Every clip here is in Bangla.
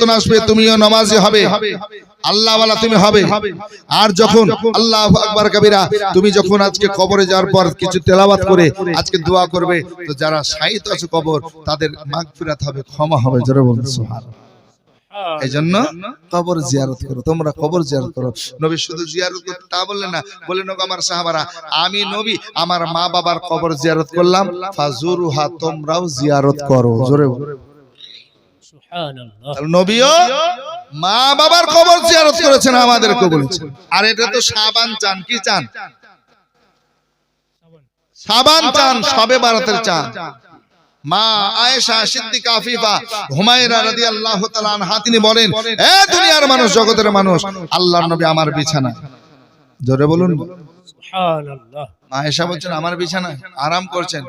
তুমি তুমিও হবে। আল্লাহ ওয়ালা তুমি হবে। আর যখন আল্লাহ আকবার কবিরা, তুমি যখন আজকে কবরে যাওয়ার পর কিছু তেলাওয়াত করে, আজকে দোয়া করবে, তো যারা শাহিদ আছে কবর, তাদের মাগফিরাত হবে, ক্ষমা হবে বলুন, সুবহানাল্লাহ। এই জন্য কবর জিয়ারত করো। তোমরা কবর জিয়ারত করো। নবী শুধু জিয়ারত করতে তা বললেন না। বললেন আমার সাহাবারা আমি নবী আমার মা বাবার কবর জিয়ারত করলাম। ফাজুরুহা তোমরাও জিয়ারত করো। জোরে নবীও মা বাবার কবর জিয়ারত করেছেন আমাদেরকে বলেছেন আর এটা তো সাবান চান। কি চান? সাবান চান সবে বারাতের চান। মা আয়েশা সিদ্দিকা আফিফা হুমায়রা রাদিয়াল্লাহু তাআলা আনহা তিনি বলেন এ দুনিয়ার মানুষ জগতের মানুষ আল্লাহর নবী আমার বিছানা। জোরে বলুন। সুবহানাল্লাহ। মা আয়েশা বলছেন আমার বিছানায় আরাম করছেন?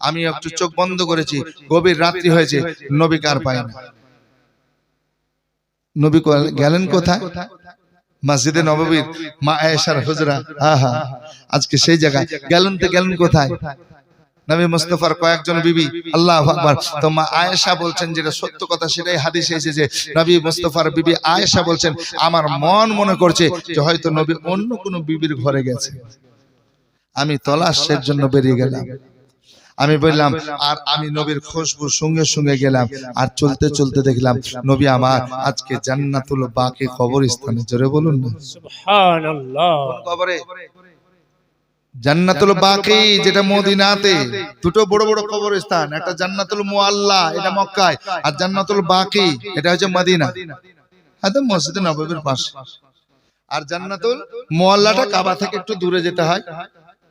আমি একটু চোখ বন্ধ করেছি গভীর রাত্রি হয়েছে নবী কার পায় না? নবী গেলেন কোথায়? মসজিদে নববীর মা আয়েশার হুজরা আহা আজকে সেই জায়গায়। গেলেন তো গেলেন কোথায়? নবী মুস্তফার কয়েকজন বিবি আল্লাহ আকবার। তো মা আয়েশা বলছেন যেটা সত্য কথা সেটাই হাদিসে এসেছে। নবী মুস্তফার বিবি আয়েশা বলছেন আমার মন মনে করছে যে হয়তো নবী অন্য কোনো বিবির ঘরে গেছে। আমি তলাশের জন্য বেরিয়ে গেলাম। আমি বললাম আর আমি নবীর খুশবু সঙ্গে সঙ্গে গেলাম। আর চলতে চলতে দেখলাম নবী আমার আজকে জান্নাতুল বাকি কবরস্থানে জোরে বলুন না। সুবহানাল্লাহ। কবরে? জান্নাতুল বাকি যেটা মদিনাতে। দুটো বড় বড় কবরস্থান একটা জান্নাতুল মুআল্লা এটা মক্কায়। আর জান্নাতুল বাকি এটা হচ্ছে মদিনা। হ্যাঁ মসজিদে নববীর পাশে। আর জান্নাতুল মুআল্লাটা কাবা থেকে একটু দূরে যেতে হয়।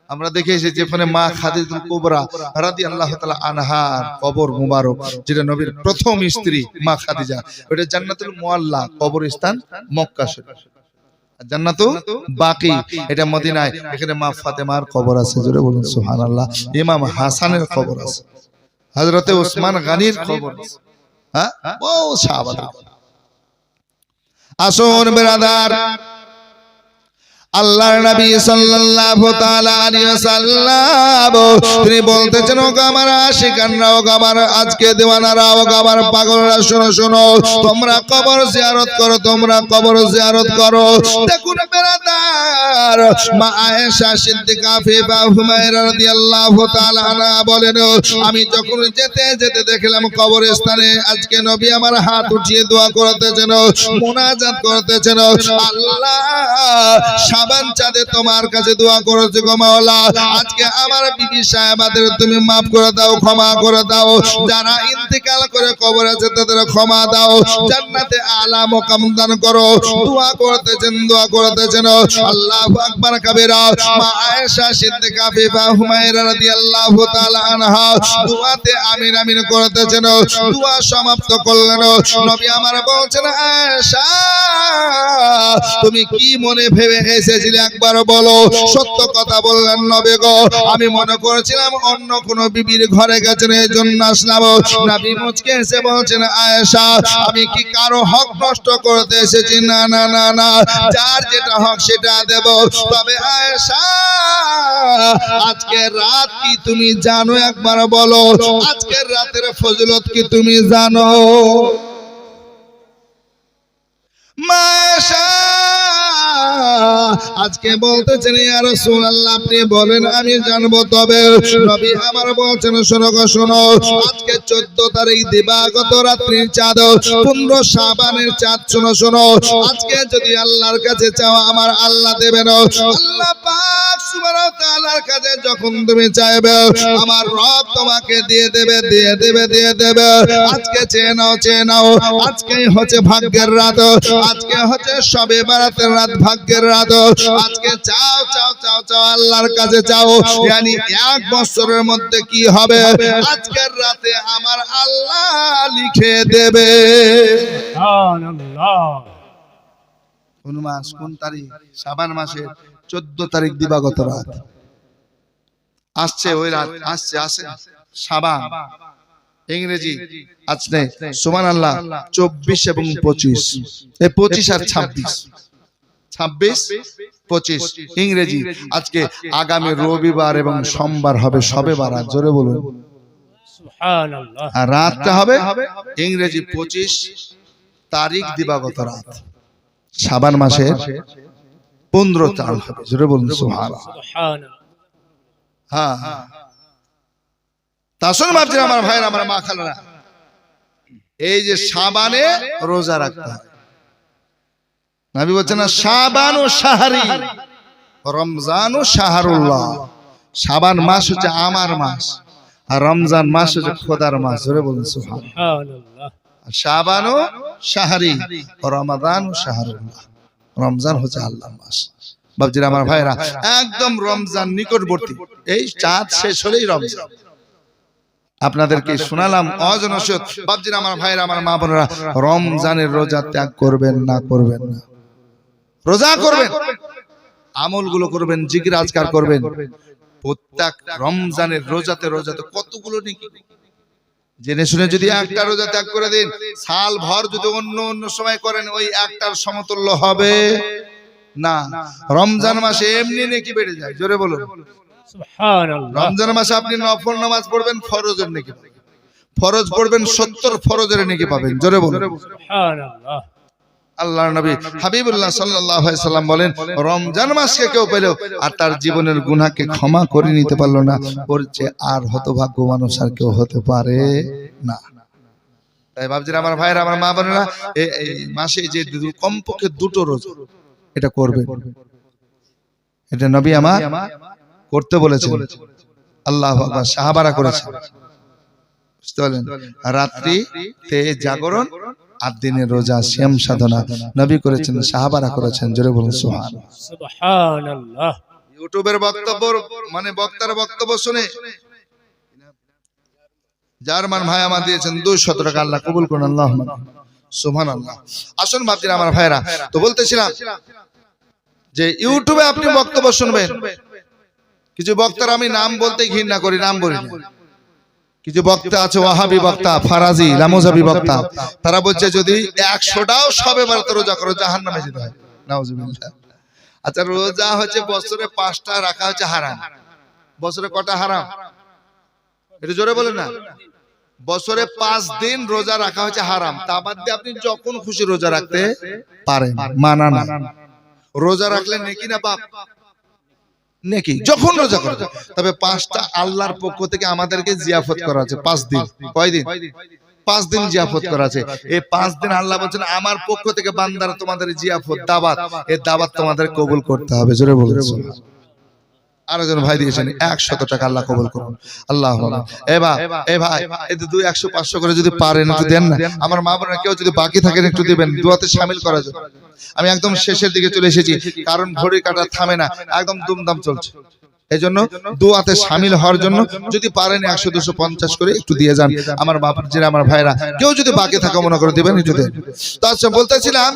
আমরা দেখে এসেছি যেখানে মা খাদিজুল কুবরা রাদিয়াল্লাহু তাআলা আনহার কবর মুবারক যেটা নবীর প্রথম স্ত্রী মা খাদিজা। ওটা জান্নাতুল মুআল্লা কবরস্থান মক্কা শরীফ। জান্নাতু বাকি, এটা মদিনায়। এখানে মা ফাতেমার কবর আছে, জোরে বলুন, সুবহানাল্লাহ। ইমাম হাসানের কবর আছে। হযরতে ওসমান গানির কবর আছে। হ্যাঁ? ও সাহাবাদের আসুন, বেরাদার। আল্লাহর নবী সাল্লাল্লাহু তাআলা আলাইহি ওয়াসাল্লাম, তিনি বলতেছেন ও আমার আশিকানরা ও আমার আজকে দেওয়ানারা ও আমার পাগলরা, শোনো শোনো, তোমরা কবর জিয়ারত করো, তোমরা কবর জিয়ারত করো। দেখুন বেরাদার মা আয়েশা সিদ্দিকা, ফিফা হুমায়রা রাদিয়াল্লাহু তাআলা আনহা বলেন, আমি যখন যেতে যেতে দেখলাম কবরস্থানে আজকে নবী আমার হাত উঠিয়ে দোয়া করতেছেন, মুনাজাত করতেছেন, আল্লাহ সাবান চাঁদে তোমার কাছে দোয়া করেছে গো আজকে আমার বিবি সাহেবাদের তুমি মাফ করে দাও, ক্ষমা করে দাও। যারা ইন্তেকাল করে কবর আছে তাদের ক্ষমা দাও। জান্নাতে আলা মোকাম দান করো। দোয়া করতেছেন দোয়া করতেছেন। আল্লাহু আকবার কাবীরা। মা আয়েশা সিদ্দিকা বিবা হুমায়রা রাদিয়াল্লাহু তাআলা আনহা। দোয়াতে আমিন আমিন করতেছেন। দোয়া সমাপ্ত করলেন। নবী আমার বলছেন, আয়েশা! তুমি কি মনে ভেবে এসেছিলে একবার বলো। সত্য কথা বললেন নবী গো। আমি মনে করেছিলাম অন্য কোন বিবির ঘরে গেছেন এই জন্য আসলাম। নবী মুচকে এসে বলছেন, আয়েশা, আমি কি কারও হক নষ্ট করতে এসেছি? না না না না। যার যেটা হক সেটা দেব। তবে আয়েশা, আজকে রাত কি তুমি জানো? একবার বলো। আজকের রাতের ফজলত কি তুমি জানো? আজকে বলতেছেন, ইয়া রাসূলুল্লাহ, আপনি বলেন, আমি জানব তবে। রবি আমার বলছেন, শোনো গো, শোনো, আজকে 14 তারিখ দিবাগত রাত্রির চাঁদ 15 সাবানের চাঁদ, শোনো শোনো, আজকে যদি আল্লাহর কাছে চাও, আমার আল্লাহ দেবেন। আল্লাহ পাক সুবহানাহু তাআলার কাছে যখন তুমি চাইবে আমার রব তোমাকে দিয়ে দেবে দিয়ে দেবে দিয়ে দেবে। আজকে চেয়ে নাও চেয়ে নাও। আজকেই হচ্ছে ভাগ্যের রাত। আজকে হচ্ছে সবে বারাতের রাত ভাগ্যের রাত। আজকে চাও চাও চাও চাও আল্লাহর কাছে চাও। yani এক বছরের মধ্যে কি হবে? আজকের রাতে আমার আল্লাহ লিখে দেবে। কোন মাস কোন তারিখ? সাবান মাসের। চোদ্দ তারিখ দিবাগত রাত। আসছে ওই রাত আসছে আসে। সাবান। ইংরেজি আজকে সুমান আল্লাহ চব্বিশ এবং পঁচিশ। এই পঁচিশ আর ছাব্বিশ। ছাব্বিশ পঁচিশ। ইংরেজি আজকে আগামী রবিবার এবং সোমবার হবে সবে বারা জোরে বলুন। রাতটা হবে ইংরেজি পঁচিশ তারিখ দিবাগত রাত। সাবান মাসের পনেরো হবে বলুন হ্যাঁ তা শুনে আমার ভাইয়ের আমার মা এই যে সাবানে রোজা রাখতে না সাবান ও সাহারি রমজান ও সাহারুল্লাহ সাবান মাস হচ্ছে আমার মাস আর রমজান মাস হচ্ছে খোদার মাস। ধরে বলুন সুহান সাবান ও সাহারি রমাদান ও সাহারুল্লাহ রমজান হচ্ছে আল্লাহ মাস। বাবজির আমার ভাইরা একদম রমজান নিকটবর্তী। এই চাঁদ শেষ হলেই রমজান। আপনাদেরকে শোনালাম অজনসত বাবজির আমার ভাইরা আমার মা বোনেরা রমজানের রোজা ত্যাগ করবেন না করবেন না। রোজা করবেন। আমলগুলো করবেন জিকির আজকার করবেন। প্রত্যেক রমজানের রোজাতে রোজাতে কতগুলো নাকি? জেনে শুনে যদি একটা রোজা ত্যাগ করে দিন সাল ভর যদি অন্য অন্য সময় করেন ওই একটার সমতুল্য হবে। না রমজান মাসে এমনি নেকি বেড়ে যায় জোরে বলুন। রমজান মাসে আপনি নফল নামাজ পড়বেন ফরজের নেকি ফরজ পড়বেন সত্তর ফরজের নেকি পাবেন জোরে বলুন। আল্লাহ নবী হাবিবুল্লাহ সাল্লাল্লাহু আলাইহি সাল্লাম বলেন রমজান মাসকে কেউ পেল আর তার জীবনের গুনাহকে ক্ষমা করে নিতে পারল না। ওর চেয়ে আর হতভাগ্য মানুষ আর কেউ হতে পারে না। তাই ভাবছেন আমার ভাইরা আমার মা বোনেরা এই মাসে যে কমপক্ষে দুটো রোজা এটা করবে এটা নবী আমার করতে বলেছেন। আল্লাহ সাহাবারা করেছে বুঝতে পারলেন? রাত্রি তে জাগরণ আট দিনের রোজা শ্যাম সাধনা নবী করেছেন সাহাবারা করেছেন জোরে বলুন সোহান ইউটিউবের বক্তব্য মানে বক্তার বক্তব্য শুনে জার্মান ভাই আমার দিয়েছেন দুই শত টাকা আল্লাহ কবুল করুন আল্লাহ সুহান আল্লাহ আসুন ভাবছেন আমার ভাইরা তো বলতেছিলাম যে ইউটিউবে আপনি বক্তব্য শুনবেন। কিছু বক্তার আমি নাম বলতে ঘৃণা করি নাম বলি কিছু বক্তা আছে ওয়াহাবি বক্তা ফারাজি লামোজাবি বক্তা। তারা বলছে যদি একশোটাও সবে বারতে রোজা করো জাহান নামে যেতে হয়। নাউজুবিল্লাহ। আচ্ছা রোজা হচ্ছে বছরে পাঁচটা রাখা হচ্ছে হারাম। বছরে কটা হারাম? এটা জোরে বলেন না। বছরে পাঁচ দিন রোজা রাখা হচ্ছে হারাম। তা বাদ দিয়ে আপনি যখন খুশি রোজা রাখতে পারেন। মানা না রোজা রাখলে নেকি না পাপ নেকি? যখন রোজা করে তবে পাঁচটা আল্লাহর পক্ষ থেকে আমাদেরকে জিয়াফত করা আছে। পাঁচ দিন। কয়দিন? পাঁচ দিন। জিয়াফত করা আছে। এই পাঁচ দিন আল্লাহ বলছেন আমার পক্ষ থেকে বান্দারা তোমাদের জিয়াফত দাবাত এই দাবাত তোমাদের কবুল করতে হবে। জোরে বলুন। আরও জন ভাই দিয়েছেন একশত টাকা আল্লাহ কবুল করুন। আল্লাহ এ ভাই এ ভাই এই দুই একশো পাঁচশো করে যদি পারেন একটু দেন না। আমার মা বোনেরা কেউ যদি বাকি থাকেন একটু দিবেন দুয়াতে সামিল করা যায়। আমি একদম শেষের দিকে চলে এসেছি কারণ ঘড়ি কাটা থামে না একদম দুমদাম চলছে। এই জন্য দুয়াতে সামিল হওয়ার জন্য যদি পারেন একশো দুশো পঞ্চাশ করে একটু দিয়ে যান। আমার বাপুর যে আমার ভাইরা কেউ যদি বাকি থাকা মনে করে দিবেন একটু দেন। তো আচ্ছা বলতেছিলাম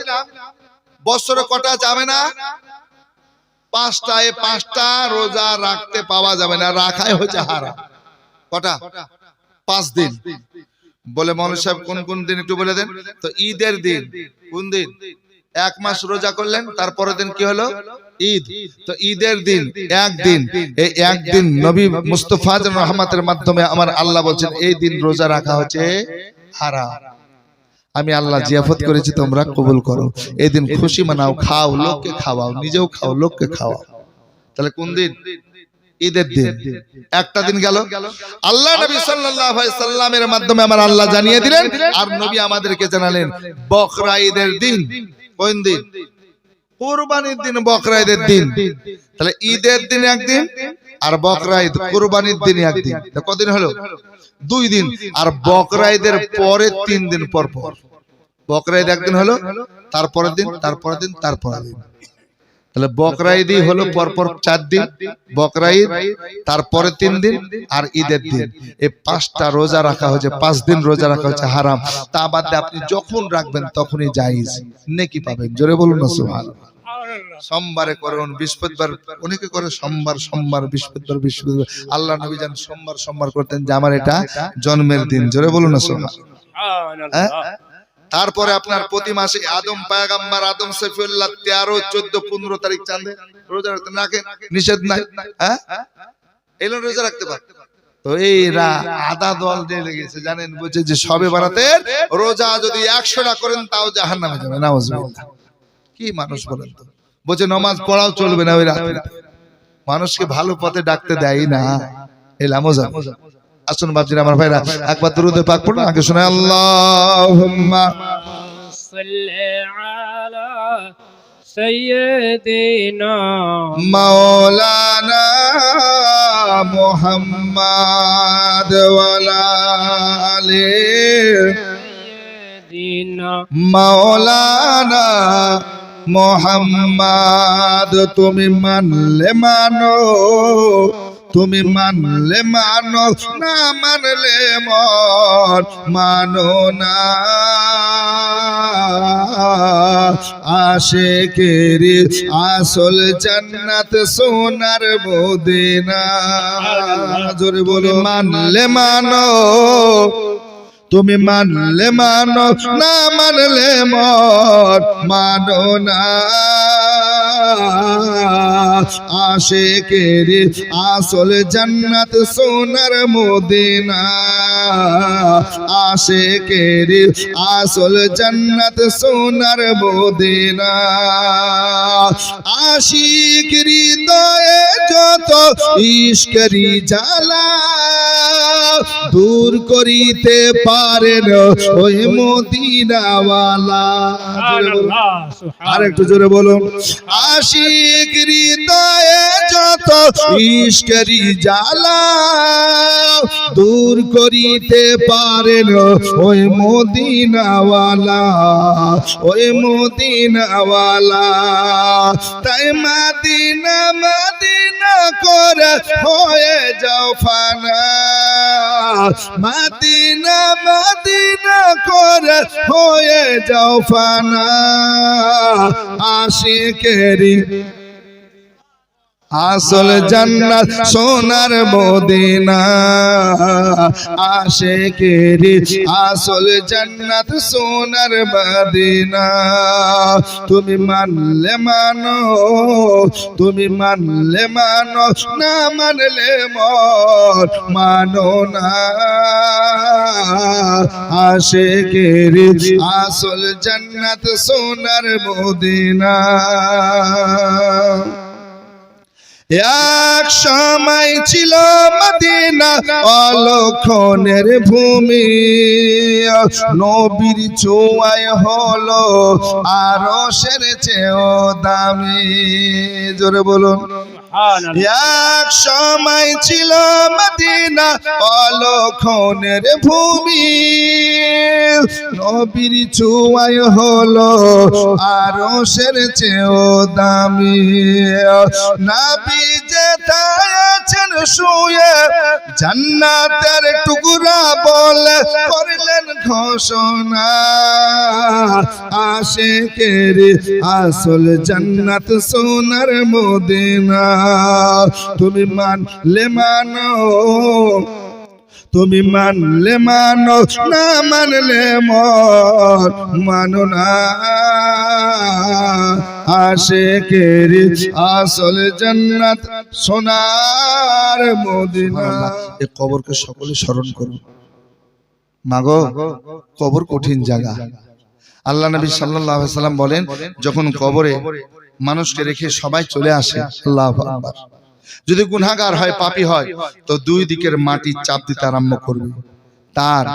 বছরে কটা যাবে না? পাঁচটা এ পাঁচটা রোজা রাখতে পাওয়া যাবে না, রাখাই হচ্ছে হারা কটা? পাঁচ দিন। বলে মৌল সাহেব, কোন কোন দিন একটু বলে দেন? তো ঈদের দিন। কোন দিন? এক মাস রোজা করলেন, তারপরের দিন কি হলো? ঈদ। তো ঈদের দিন একদিন এই একদিন নবী মুস্তফা রহমতের মাধ্যমে আমার আল্লাহ বলছেন, এই দিন রোজা রাখা হচ্ছে হারাম। আমি আল্লাহ জিয়াফত করেছি তোমরা কবুল করো। এই দিন খুশি মানাও খাও লোককে খাওয়াও নিজেও খাও লোককে খাওয়াও। তাহলে কোন দিন? ঈদের দিন। একটা দিন গেল। আল্লাহ নবী সাল্লাল্লাহু আলাইহি সাল্লামের মাধ্যমে আমার আল্লাহ জানিয়ে দিলেন আর নবী আমাদেরকে জানালেন বকরা ঈদের দিন। কোন দিন? কুরবানির দিন বকরা ঈদের দিন তাহলে ঈদের দিন একদিন? আর বকরাইদ কুরবানির দিন একদিন। কদিন হলো? দুই দিন। আর বকরাইদের পরে তিন দিন পর পর। বকরাইদ একদিন হলো, তারপরের দিন তারপরের দিন তারপরের দিন। তাহলে বকরাইদই হলো পরপর চার দিন, বকরাইদ তারপরে তিন দিন, আর ঈদের দিন। এই পাঁচটা রোজা রাখা হয়েছে, পাঁচ দিন রোজা রাখা হয়েছে হারাম। তা বাদে আপনি যখন রাখবেন তখনই জায়েজ। নেকি পাবেন। জোরে বলুন না, সুবহানাল্লাহ। সোমবারে করুন, বৃহস্পতিবার অনেকে করে সোমবার সোমবার, বৃহস্পতিবার বৃহস্পতিবার? আল্লাহ নবী যান সোমবার সোমবার করতেন যে আমার এটা জন্মের দিন। জোরে বলুন না সোমবার। হ্যাঁ? তারপরে আপনার প্রতি মাসে আদম পায়গাম্বার, আদম সৈফুল্লাহ তেরো, চোদ্দ, পনেরো তারিখ চাঁদে রোজা রাখতে না নিষেধ নাই? হ্যাঁ? এলো রোজা রাখতে পারতে তো এইরা আদা দল দিয়ে লেগেছে জানেন বলছে যে সবে বাড়াতে রোজা যদি একশোটা করেন, তাও জাহান নামে যাবে না কি মানুষ বলেন তো? বলছে নমাজ পড়াও চলবে না ওই রাত্রে মানুষকে ভালো পথে ডাকতে দেয় না। এই লামোজা আসুন বাপজির আমার ভাইরা একবার দুরুদে পাক পড়ুন আগে শোনায় আল্লাহুম্মা। সাল্লি আলা সাইয়্যিদিনা মাওলানা মুহাম্মাদ ওয়ালা আলি সাইয়্যিদিনা মাওলানা মোহাম্মদ, তুমি মানলে মানো, তুমি মানলে মানো, না মানলে মন মানো না। আশেকেরি আসল জান্নাত সোনার মদিনা। জোরে বলো মানলে মানো তুমি মানলে মানো না মানলে মন। মানো না। আশেকের আসল জন্নত সোনার মদিনা। আশেকের আসল জন্নত সোনার মদিনা। আশিক হৃদয়ে যত ইস্করি জালা দূর করিতে পারেন ওই মদিনাওয়ালা। আর একটু জোরে বলুন। আর আশিক যত ইশকরি জ্বালা দূর করিতে পারেন ওই মদিনাওয়ালা ওই মদিনাওয়ালা। তাই মাদিনা মাদিনা করে হয়ে যাও ফানা। মাদিনা মাদিনা করে হয়ে যাও ফানা। আশিকেরি আসল জান্নাত সোনার মদিনা। আশেকেরি, আসল জান্নাত সোনার মদিনা। তুমি মানলে মানো, তুমি মানলে মানো, না মানলে মন মানো না। আশেকেরি, আসল জান্নাত সোনার মদিনা। এক সময় ছিল মদিনা অলক্ষণের ভূমি। নবীর ছোঁয়ায় হলো আরও সেরেছে ও দামি। জোরে বলুন। এক সময় ছিল মদিনা অলক্ষণের ভূমি। নবীর চুয়াই হলো আরও সের চেয়েও দামি। নাবি যেথায় আছেন শুয়ে জান্নাতের টুকরা বলে করলেন ঘোষণা। আশেকের আসল জান্নাত সোনার মদিনা। তুমি মানলে মানো তুমি মানলে মানো না মানলে মন মানো না। আশেকের আসল জান্নাত সোনার মদিনা। এই কবরকে সকলে স্মরণ করুন। মাগো, কবর কঠিন জায়গা। আল্লাহ নবী আলাইহি সাল্লাম বলেন, যখন কবরে মানুষকে রেখে সবাই চলে আসে। আল্লাহু আকবার। যদি গুনাহগার হয় পাপী হয় তো দুই দিকের মাটি চাপ দিতে আরম্ভ করবে। তার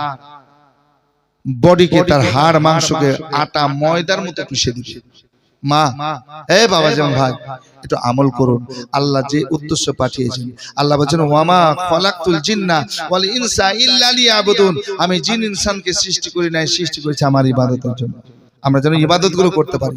বডিকে তার হাড় মাংসকে আটা ময়দার মতো পিষে দিবে। মা এ বাবা যেমন ভাই একটু আমল করুন। আল্লাহ যে উদ্দেশ্য পাঠিয়েছেন। আল্লাহ বলছেন ওয়ামা খলাকতুল জিন্না ওয়াল ইনসা ইল্লা লিয়াবুদুন আমি জিন ইনসানকে সৃষ্টি করি নাই সৃষ্টি করেছি আমার ইবাদতের জন্য। আমরা যেন ইবাদতগুলো করতে পারি।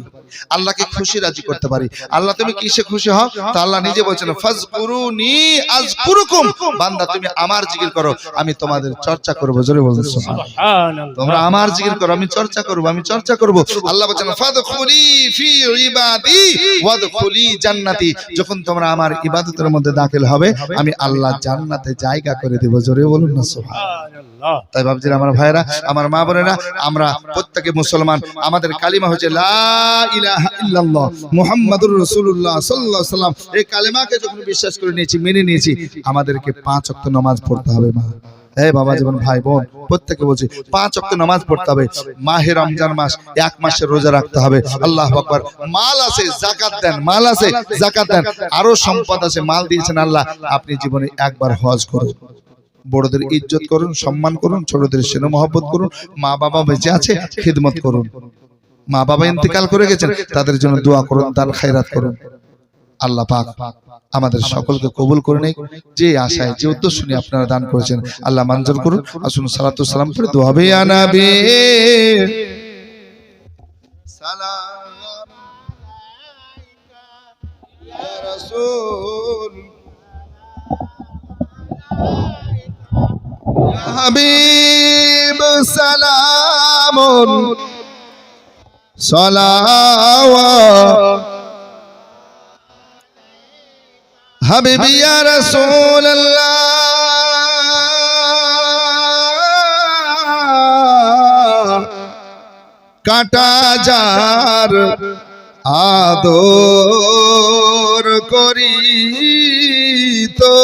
আল্লাহকে খুশি রাজি করতে পারি। আল্লাহ তুমি কিসে খুশি হও? তা আল্লাহ নিজে বলছেন ফাজকুরুনি আজকুরুকুম। বান্দা তুমি আমার জিকির করো। আমি তোমাদের চর্চা করব। জোরে বলুন সুবহানাল্লাহ। তোমরা আমার জিকির করো আমি চর্চা করব আমি চর্চা করব। আল্লাহ বলছেন ফাদখুলি ফি ইবাদি ওয়াদখুলি জান্নাতি। যখন তোমরা আমার ইবাদতের মধ্যে দাখিল হবে আমি আল্লাহ জান্নাতে জায়গা করে দেব। জোরে বলুন না সুবহানাল্লাহ। তাই ভাবছিলাম আমার ভাইরা আমার মা বোনেরা, আমরা প্রত্যেকে মুসলমান। আমাদের কালিমা হচ্ছে মুহাম্মাদুর আলাইহি সাল্লাম এই কালিমাকে যখন বিশ্বাস করে নিয়েছি, মেনে নিয়েছি, আমাদেরকে পাঁচ ওয়াক্ত নামাজ পড়তে হবে, মা। এই বাবা যেমন ভাই বোন প্রত্যেকে বলছি, পাঁচ নামাজ পড়তে হবে। মাহে রমজান মাস, এক মাসের রোজা রাখতে হবে। আল্লাহ আকবার। মাল আছে জাকাত দেন, মাল আছে জাকাত দেন। আরও সম্পদ আছে, মাল দিয়েছেন আল্লাহ। আপনি জীবনে একবার হজ করুন। বড়দের ইজ্জত করুন সম্মান করুন ছোটদের স্নেহ মহব্বত করুন মা বাবা বেঁচে আছে খিদমত করুন। মা বাবা ইন্তেকাল করে গেছেন তাদের জন্য দোয়া করুন দান খায়রাত করুন। আল্লাহ পাক আমাদের সকলকে কবুল করে নেই যে আশায় যে উদ্দেশ্য নিয়ে আপনারা দান করেছেন আল্লাহ মঞ্জুর করুন আসুন সালাতু সালাম করে দোয়া হবে ইয়া নবী। সালাম ইয়া রাসূল। হাবিব সালামুন সালাওয়া হাবিবি ইয়া রাসূলুল্লাহ। কাটা যার আদর করি তো।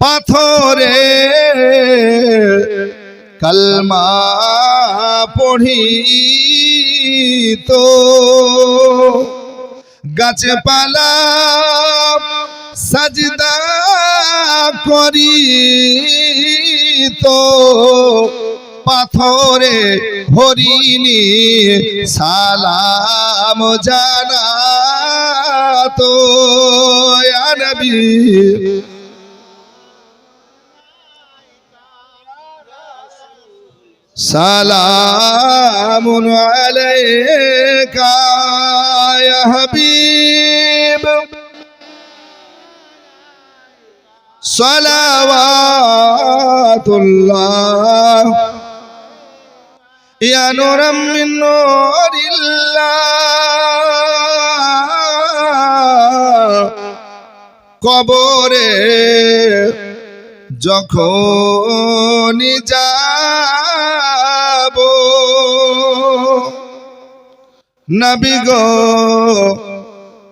পাথরে কলমা পড়ি তো গাছপালা সাজদা করি তো পাথরে হরিণী সালাম জানা তো নবী। سلام عليك يا حبيب صلوات الله يا نورا من نور الله কবরে যখন যাব। নবী গো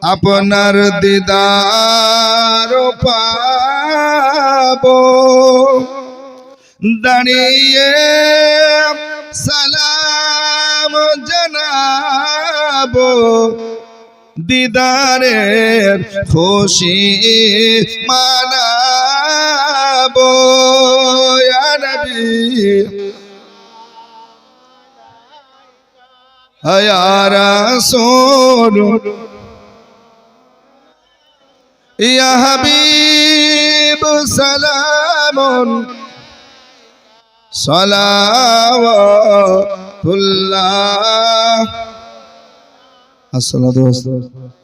আপনার দিদার পাব। দাঁড়িয়ে সালাম জানাব। দিদারের খুশি মানাবো। নবী রাসূল ইয়া হাবিব সালামুন। সালাওয়াতুল্লাহ। আসসালাতু ওয়াসসালাম